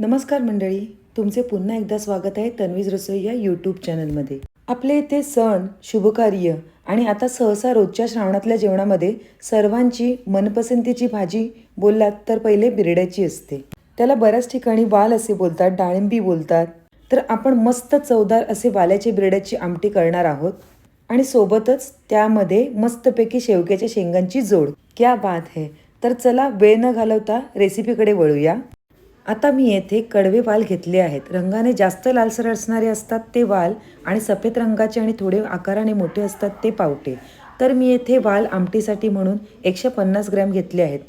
नमस्कार मंडळी तुमचे पुन्हा एकदा स्वागत आहे तन्वीज रसोई या यूट्यूब चॅनलमध्ये आपले इथे सण शुभकार्य आणि आता सहसा रोजच्या श्रावणातल्या जेवणामध्ये सर्वांची मनपसंतीची भाजी बोललात तर पहिले बिरड्याची असते. त्याला बऱ्याच ठिकाणी वाल असे बोलतात डाळिंबी बोलतात. तर आपण मस्त चवदार असे वाल्याचे बिरड्याची आमटी करणार आहोत. आणि सोबतच त्यामध्ये मस्तपैकी शेवग्याच्या शेंगांची जोड. क्या बात है! तर चला वेळ न घालवता रेसिपीकडे वळूया. आता मी येथे कडवे वाल घेतले आहेत. रंगाने जास्त लालसर असणारे असतात ते वाल आणि सफेद रंगाचे आणि थोडे आकाराने मोठे असतात ते पावटे. तर मी येथे वाल आमटीसाठी म्हणून एकशे पन्नास ग्रॅम घेतले आहेत.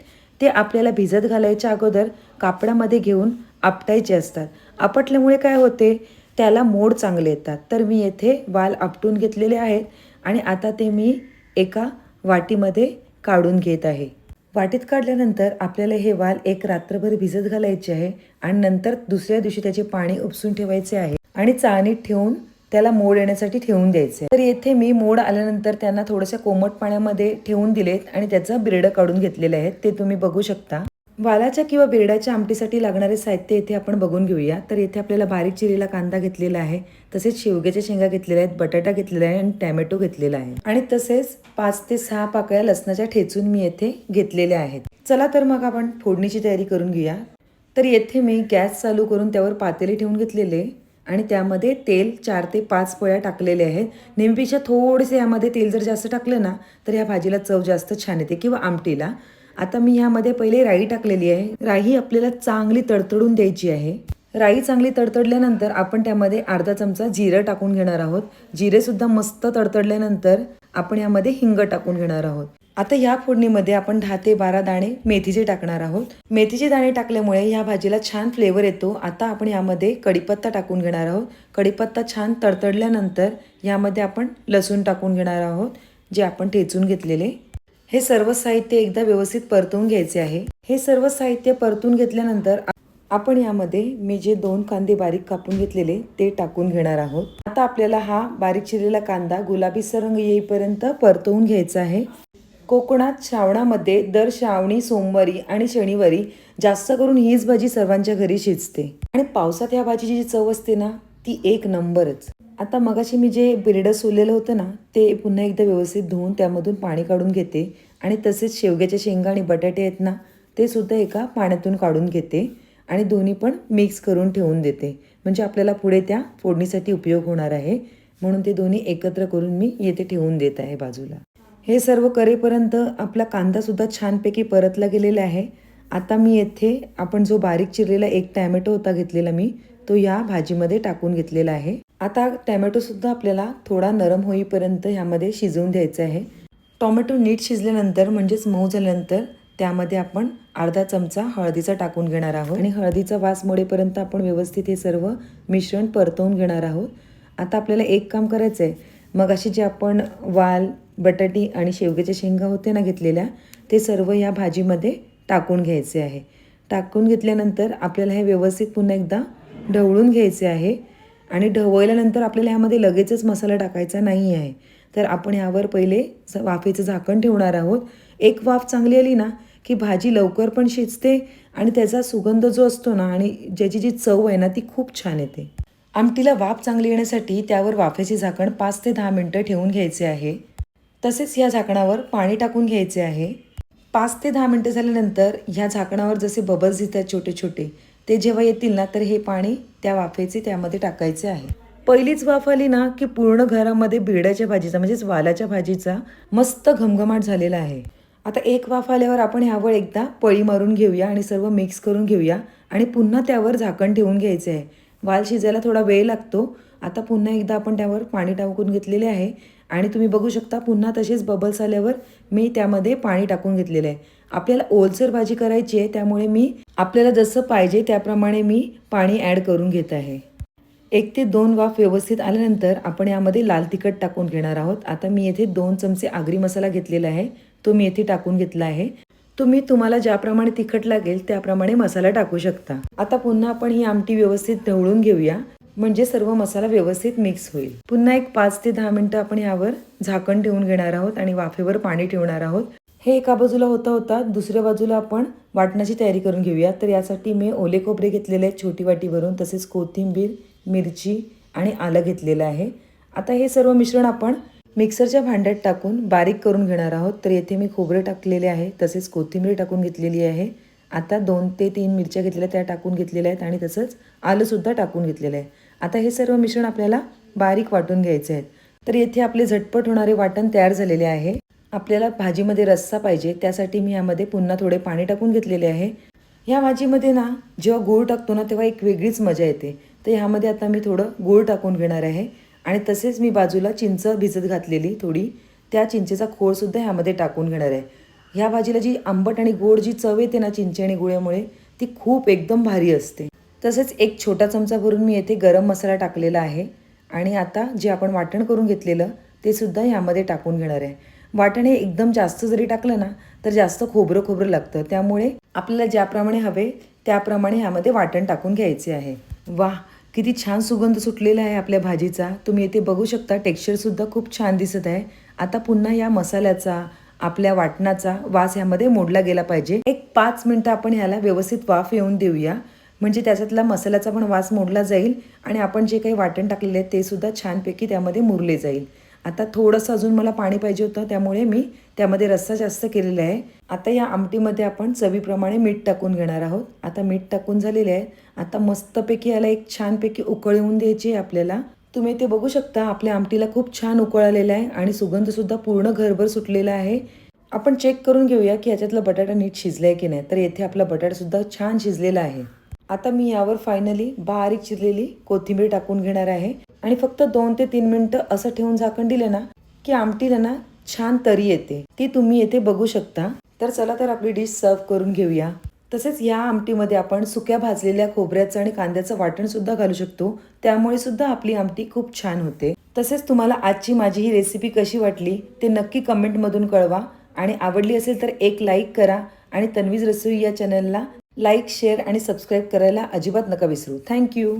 ते आपल्याला भिजत घालायच्या अगोदर कापडामध्ये घेऊन आपटायचे असतात. आपटल्यामुळे काय होते? त्याला मोड चांगले येतात. तर मी येथे वाल आपटून घेतलेले आहेत आणि आता ते मी एका वाटीमध्ये काढून घेत आहे. वाटीत काढल्यानंतर आपल्याला हे वाल एक रात्रभर भिजत घालायचे आहे आणि नंतर दुसऱ्या दिवशी त्याचे पाणी उपसून ठेवायचे आहे आणि चाळणीत ठेवून त्याला मोड येण्यासाठी ठेवून द्यायचे. तर येथे मी मोड आल्यानंतर त्यांना थोड्याशा कोमट पाण्यामध्ये ठेवून दिलेत आणि त्याचं बिरडं काढून घेतलेलं आहे. ते तुम्ही बघू शकता. वालाच्या किंवा बिरड्याच्या आमटीसाठी लागणारे साहित्य येथे आपण बघून घेऊया. तर येथे आपल्याला बारीक चिरीला कांदा घेतलेला आहे तसेच शेवग्याच्या शेंगा घेतलेल्या आहेत बटाटा घेतलेला आहे आणि टॅमॅटो घेतलेला आहे. आणि तसेच पाच ते सहा पाकळ्या लसणाच्या ठेचून मी येथे घेतलेल्या आहेत. चला तर मग आपण फोडणीची तयारी करून घेऊया. तर येथे मी गॅस चालू करून त्यावर पातेले ठेवून घेतलेले आणि त्यामध्ये तेल चार ते पाच पोळ्या टाकलेले आहेत. नेहमीपेक्षा थोडेसे यामध्ये तेल जर जास्त टाकलं ना तर या भाजीला चव जास्त छान येते किंवा आमटीला. आता मी ह्यामध्ये पहिले राई टाकलेली आहे. राई आपल्याला चांगली तडतडून द्यायची आहे. राई चांगली तडतडल्यानंतर आपण त्यामध्ये अर्धा चमचा जिरं टाकून घेणार आहोत. जिरे सुद्धा मस्त तडतडल्यानंतर आपण यामध्ये हिंग टाकून घेणार आहोत. आता ह्या फोडणीमध्ये आपण दहा ते बारा दाणे मेथीचे टाकणार आहोत. मेथीचे दाणे टाकल्यामुळे ह्या भाजीला छान फ्लेवर येतो. आता आपण यामध्ये कडीपत्ता टाकून घेणार आहोत. कडीपत्ता छान तडतडल्यानंतर यामध्ये आपण लसूण टाकून घेणार आहोत जे आपण ठेचून घेतलेले. हे सर्व साहित्य एकदा व्यवस्थित परतवून घ्यायचे आहे. हे सर्व साहित्य परतून घेतल्यानंतर आपण यामध्ये मी जे दोन कांदे बारीक कापून घेतलेले ते टाकून घेणार आहोत. आता आपल्याला हा बारीक चिरलेला कांदा गुलाबी रंग येईपर्यंत परतवून घ्यायचा आहे. कोकणात श्रावणामध्ये दर श्रावणी सोमवारी आणि शनिवारी जास्त करून हीच भाजी सर्वांच्या घरी शिजते. आणि पावसात ह्या भाजीची जी चव असते ना ती एक नंबरच. आता मगाशी मी जे बिरडं सोललेलं होतं ना ते पुन्हा एकदा व्यवस्थित धुवून त्यामधून पाणी काढून घेते. आणि तसेच शेवग्याच्या शेंगा आणि बटाटे आहेत ना ते सुद्धा एका पाण्यातून काढून घेते. आणि दोन्ही पण मिक्स करून ठेवून देते. म्हणजे आपल्याला पुढे त्या फोडणीसाठी उपयोग होणार आहे. म्हणून ते दोन्ही एकत्र करून मी येथे ठेवून देत आहे बाजूला. हे सर्व करेपर्यंत आपला कांदासुद्धा छानपैकी परतला गेलेला आहे. आता मी येथे आपण जो बारीक चिरलेला एक टॅमॅटो होता घेतलेला मी तो या भाजीमध्ये टाकून घेतलेला आहे. आता टॅमॅटोसुद्धा आपल्याला थोडा नरम होईपर्यंत ह्यामध्ये शिजवून द्यायचं आहे. टोमॅटो नीट शिजल्यानंतर म्हणजेच मऊ झाल्यानंतर त्यामध्ये आपण अर्धा चमचा हळदीचा टाकून घेणार आहोत. आणि हळदीचा वास मोडेपर्यंत आपण व्यवस्थित हे सर्व मिश्रण परतवून घेणार आहोत. आता आपल्याला एक काम करायचं आहे मग अशी जे आपण वाल बटाटी आणि शेवग्याच्या शेंगा होते ना घेतलेल्या ते सर्व या भाजीमध्ये टाकून घ्यायचे आहे. टाकून घेतल्यानंतर आपल्याला हे व्यवस्थित पुन्हा एकदा ढवळून घ्यायचे आहे आणि ढवळल्यानंतर आपल्याला यामध्ये लगेचच मसाला टाकायचा नाही आहे तर आपण यावर पहिले वाफेचं झाकण ठेवणार आहोत. एक वाफ चांगली आली ना की भाजी लवकर पण शिजते आणि त्याचा सुगंध जो असतो ना आणि ज्याची जी चव आहे ना ती खूप छान येते. आमटीला वाफ चांगली येण्यासाठी त्यावर वाफेचे झाकण पाच ते दहा मिनटं ठेवून घ्यायचे आहे. तसेच ह्या झाकणावर पाणी टाकून घ्यायचे आहे. पाच ते दहा मिनटं झाल्यानंतर ह्या झाकणावर जसे बबल्स येतात छोटे छोटे ते जेव्हा येतील ना तर हे पाणी त्या वाफेचे त्यामध्ये टाकायचे आहे. पहिलीच वाफ आली ना की पूर्ण घरामध्ये बिरड्याच्या भाजीचा म्हणजेच वालाच्या भाजीचा मस्त घमघमाट झालेला आहे. आता एक वाफ आल्यावर आपण ह्यावर एकदा पळी मारून घेऊया आणि सर्व मिक्स करून घेऊया आणि पुन्हा त्यावर झाकण ठेवून घ्यायचे आहे. वाल शिजायला थोडा वेळ लागतो. आता पुन्हा एकदा आपण त्यावर पाणी टाकून घेतलेले आहे. आणि तुम्ही बघू शकता पुन्हा तसेच बबल्स आल्यावर मी त्यामध्ये पाणी टाकून घेतलेलं आहे. आपल्याला ओलसर भाजी करायची आहे त्यामुळे मी आपल्याला जसं पाहिजे त्याप्रमाणे मी पाणी ॲड करून घेत आहे. एक ते दोन वाफ व्यवस्थित आल्यानंतर आपण यामध्ये लाल तिखट टाकून घेणार आहोत. आता मी येथे दोन चमचे आगरी मसाला घेतलेला आहे. तो मी येथे टाकून घेतला आहे. तुम्ही तुम्हाला ज्याप्रमाणे तिखट लागेल त्याप्रमाणे मसाला टाकू शकता. आता पुन्हा आपण ही आमटी व्यवस्थित ढवळून घेऊया. म्हणजे सर्व मसाला व्यवस्थित मिक्स होईल. पुन्हा एक पाच ते दहा मिनटं आपण यावर झाकण ठेवून घेणार आहोत आणि वाफेवर पाणी ठेवणार आहोत. हे एका बाजूला होता होता दुसऱ्या बाजूला आपण वाटणाची तयारी करून घेऊया तर यासाठी मी ओले खोबरे घेतलेले आहेत छोटी वाटीवरून तसेच कोथिंबीर मिरची आणि आलं घेतलेलं आहे. आता हे सर्व मिश्रण आपण मिक्सरच्या भांड्यात टाकून बारीक करून घेणार आहोत. तर येथे मी खोबरे टाकलेले आहे तसेच कोथिंबीर टाकून घेतलेली आहे. आता दोन ते तीन मिरच्या घेतलेल्या त्या टाकून घेतलेल्या आहेत आणि तसंच आलंसुद्धा टाकून घेतलेलं आहे. आता हे सर्व मिश्रण आपल्याला बारीक वाटून घ्यायचे आहेत. तर येथे आपले झटपट होणारे वाटण तयार झालेले आहे. आपल्याला भाजीमध्ये रस्सा पाहिजे त्यासाठी मी यामध्ये पुन्हा थोडे पाणी टाकून घेतलेले आहे. ह्या भाजीमध्ये ना जेव्हा गूळ टाकतो ना तेव्हा एक वेगळीच मजा येते. तर ह्यामध्ये आता मी थोडं गूळ टाकून घेणार आहे. आणि तसेच मी बाजूला चिंच भिजत घातलेली थोडी त्या चिंचेचा खोळसुद्धा ह्यामध्ये टाकून घेणार आहे. ह्या भाजीला जी आंबट आणि गोड जी चव येते ना चिंचे आणि गुळ्यामुळे ती खूप एकदम भारी असते. तसेच एक छोटा चमचा भरून मी येथे गरम मसाला टाकलेला आहे. आणि आता जे आपण वाटण करून घेतलेलं ते सुद्धा ह्यामध्ये टाकून घेणार आहे. वाटण हे एकदम जास्त जरी टाकलं ना तर जास्त खोबरं खोबरं लागतं. त्यामुळे आपल्याला ज्याप्रमाणे हवे त्याप्रमाणे ह्यामध्ये वाटण टाकून घ्यायचे आहे. वाह! किती छान सुगंध सुटलेला आहे आपल्या भाजीचा. तुम्ही येथे बघू शकता टेक्स्चरसुद्धा खूप छान दिसत आहे. आता पुन्हा या मसाल्याचा आपल्या वाटणाचा वास ह्यामध्ये मोडला गेला पाहिजे. एक पाच मिनटं आपण ह्याला व्यवस्थित वाफ येऊन देऊया. म्हणजे त्याच्यातला मसाल्याचा पण वास मोडला जाईल आणि आपण जे काही वाटण टाकलेले आहे ते सुद्धा छानपैकी त्यामध्ये मुरले जाईल. आता थोडंसं अजून मला पाणी पाहिजे होतं त्यामुळे मी त्यामध्ये रस्सा जास्त केलेला आहे. आता या आमटीमध्ये आपण चवीप्रमाणे मीठ टाकून घेणार आहोत. आता मीठ टाकून झालेले आहे. आता मस्तपैकी याला एक छानपैकी उकळ येऊन द्यायची आहे आपल्याला. तुम्ही ते बघू शकता आपल्या आमटीला खूप छान उकळ आलेला आहे आणि सुगंधसुद्धा पूर्ण घरभर सुटलेला आहे. आपण चेक करून घेऊया की याच्यातला बटाटा नीट शिजलाय की नाही. तर येथे आपला बटाटासुद्धा छान शिजलेला आहे. आता मी यावर फायनली बारीक चिरलेली कोथिंबीर टाकून घेणार आहे. आणि फक्त दोन ते तीन मिनटं असं ठेवून झाकण दिलं ना की आमटीला ना छान तरी येते. ती तुम्ही येथे बघू शकता. तर चला तर आपली डिश सर्व करून घेऊया. तसेच या आमटीमध्ये आपण सुक्या भाजलेल्या खोबऱ्याचं आणि कांद्याचं वाटण सुद्धा घालू शकतो. त्यामुळे सुद्धा आपली आमटी खूप छान होते. तसेच तुम्हाला आजची माझी ही रेसिपी कशी वाटली ते नक्की कमेंटमधून कळवा. आणि आवडली असेल तर एक लाईक करा. आणि तन्वीज रसोई या चॅनलला लाईक शेअर आणि सबस्क्राईब करायला अजिबात नका विसरू. थँक्यू